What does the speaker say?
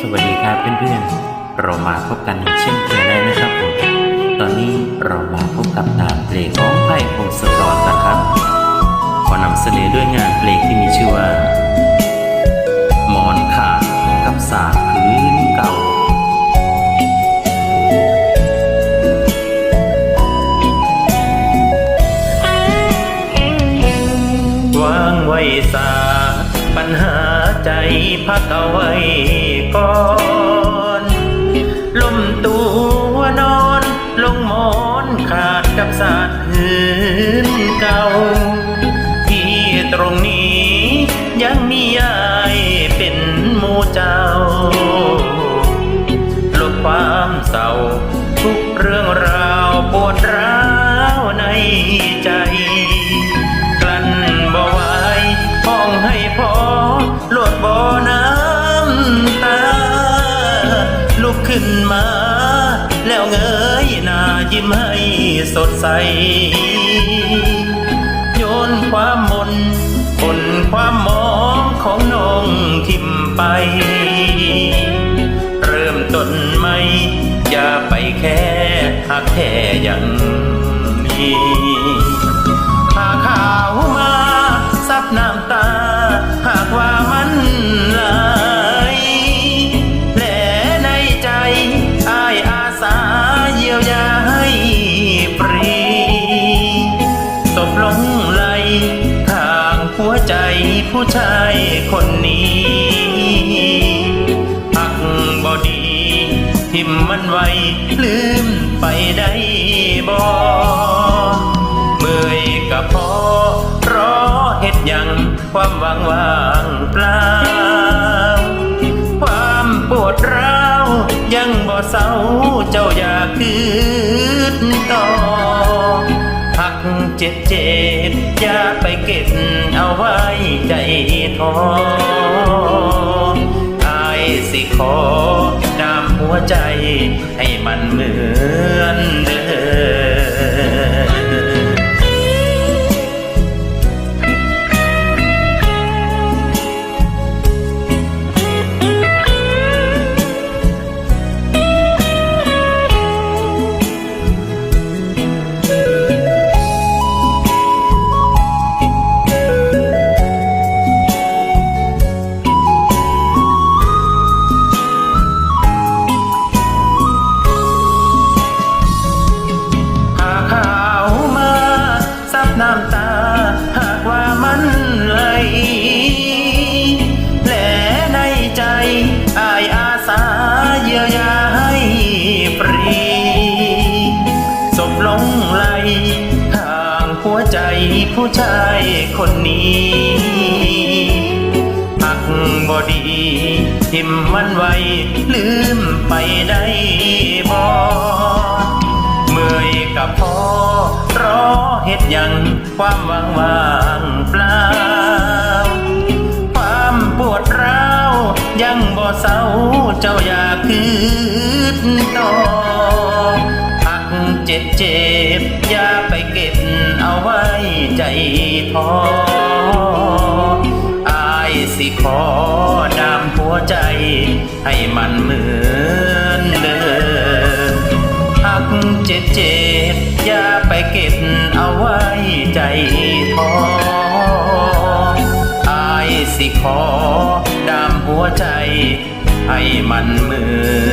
สวัสดีครับเพื่อนๆ เรามาพบกันเช่นเคยแล้วนะครับผม ตอนนี้เรามาพบกับงานเพลงของไผ่พงศกรนะครับ ขอนำเสนอด้วยงานเพลงที่มีชื่อว่า มอนขาดกับสาพื้นเก่าวางไว้สา ปัญหาใจพักเอาไว้ก่อนลมตัวนอนลงหมอนขาดกับสา สดใส โยนความมนปนความมองของน้องทิมไป เริ่มต้นใหม่ อย่าไปแค่หักแค่อย่างนี้ วใจผู้ชายคนนี้หักบอดีทิมมันไว้ลืมไปได้บ่เมื่อยกับพอรอเฮ็ดยังความหวังว่างเปล่า ความปวดร้าวยังบ่เศร้าเจ้าอยากคืน เจ็บเจ็บอย่าไปเก็บเอาไว้ใจท้ออสิขอน้ำหัวใจให้มันเหมือนเดิม ศพลงไหลทางหัวใจผู้ชายคนนี้หักบอดีทิมมันไว้ลืมไปได้บ่เมื่อยกับพอรอเฮ็ดยังความหวังว่างเปล่าความปวดร้าวยังบ่เศร้าเจ้าอยากคืน จ็บเจ็บอย่าไปเก็บเอาไว้ใจท้ออายสิขอน้ำหัวใจ ให้มันเหมือนเดิมหักเจ็บเจ็บอย่าไปเก็บเอาไว้ใจท้ออายสิขอดามหัวใจ ให้มันเหมือน